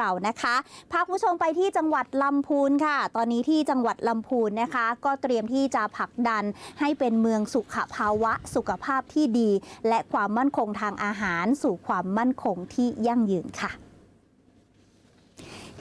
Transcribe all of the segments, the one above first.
เรานะคะพาคุณผู้ชมไปที่จังหวัดลำพูนค่ะ ตอนนี้ที่จังหวัดลำพูนนะคะ ก็เตรียมที่จะผลักดันให้เป็นเมืองสุขภาวะสุขภาพที่ดี และความมั่นคงทางอาหารสู่ความมั่นคงที่ยั่งยืนค่ะ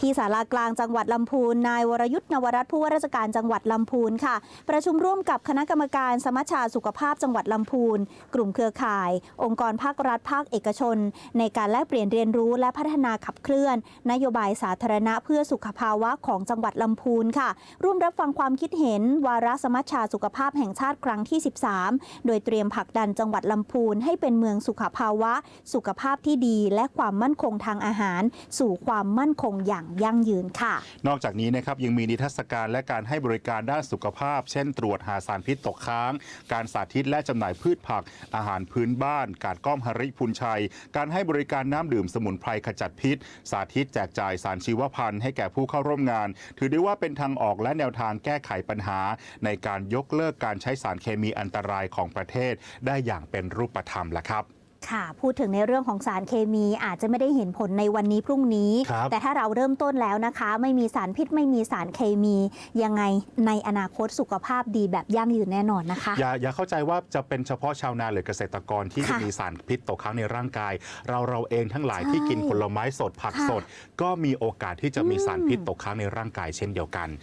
ที่ศาลากลางจังหวัดลำพูน นายวรยุทธ์นวรัตน์ผู้ว่าราชการจังหวัดลำพูนค่ะ ประชุมร่วมกับคณะกรรมการสมัชชาสุขภาพจังหวัดลำพูน กลุ่มเครือข่าย องค์กรภาครัฐภาคเอกชน ในการแลกเปลี่ยนเรียนรู้และพัฒนาขับเคลื่อน นโยบายสาธารณะเพื่อสุขภาวะของจังหวัดลำพูนค่ะ ร่วมรับฟังความคิดเห็น วาระสมัชชาสุขภาพแห่งชาติครั้งที่ 13 โดยเตรียมผลักดันจังหวัดลำพูนให้เป็นเมืองสุขภาวะ สุขภาพที่ดี และความมั่นคงทางอาหาร สู่ความมั่นคงอย่างยั่งยืนค่ะ นอกจากนี้นะครับยังมีนิทรรศการและการให้บริการด้านสุขภาพ เช่น ตรวจหาสารพิษตกค้าง การสาธิตและจำหน่ายพืชผัก อาหารพื้นบ้าน การก้อมหริพุนชัย การให้บริการน้ำดื่มสมุนไพรขจัดพิษ สาธิตแจกจ่ายสารชีวพันธุ์ให้แก่ผู้เข้าร่วมงาน ถือได้ว่าเป็นทางออกและแนวทางแก้ไขปัญหา ในการยกเลิกการใช้สารเคมีอันตรายของประเทศ ได้อย่างเป็นรูปธรรมแล้วครับ ค่ะ พูดถึงในเรื่องของสารเคมีอาจจะไม่ได้เห็นผลในวันนี้พรุ่งนี้ ครับ แต่ถ้าเราเริ่มต้นแล้วนะคะ ไม่มีสารพิษไม่มีสารเคมี ยังไงในอนาคตสุขภาพดีแบบยั่งยืนแน่นอนนะคะ อย่าอย่าเข้าใจว่าจะเป็นเฉพาะชาวนาหรือเกษตรกรที่ค่ะจะมีสารพิษตกค้างในร่างกาย เราเราเองทั้งหลายใช่ที่กินผลไม้สดผักค่ะสด ก็มีโอกาสที่จะมีอืมสารพิษตกค้างในร่างกายเช่นเดียวกัน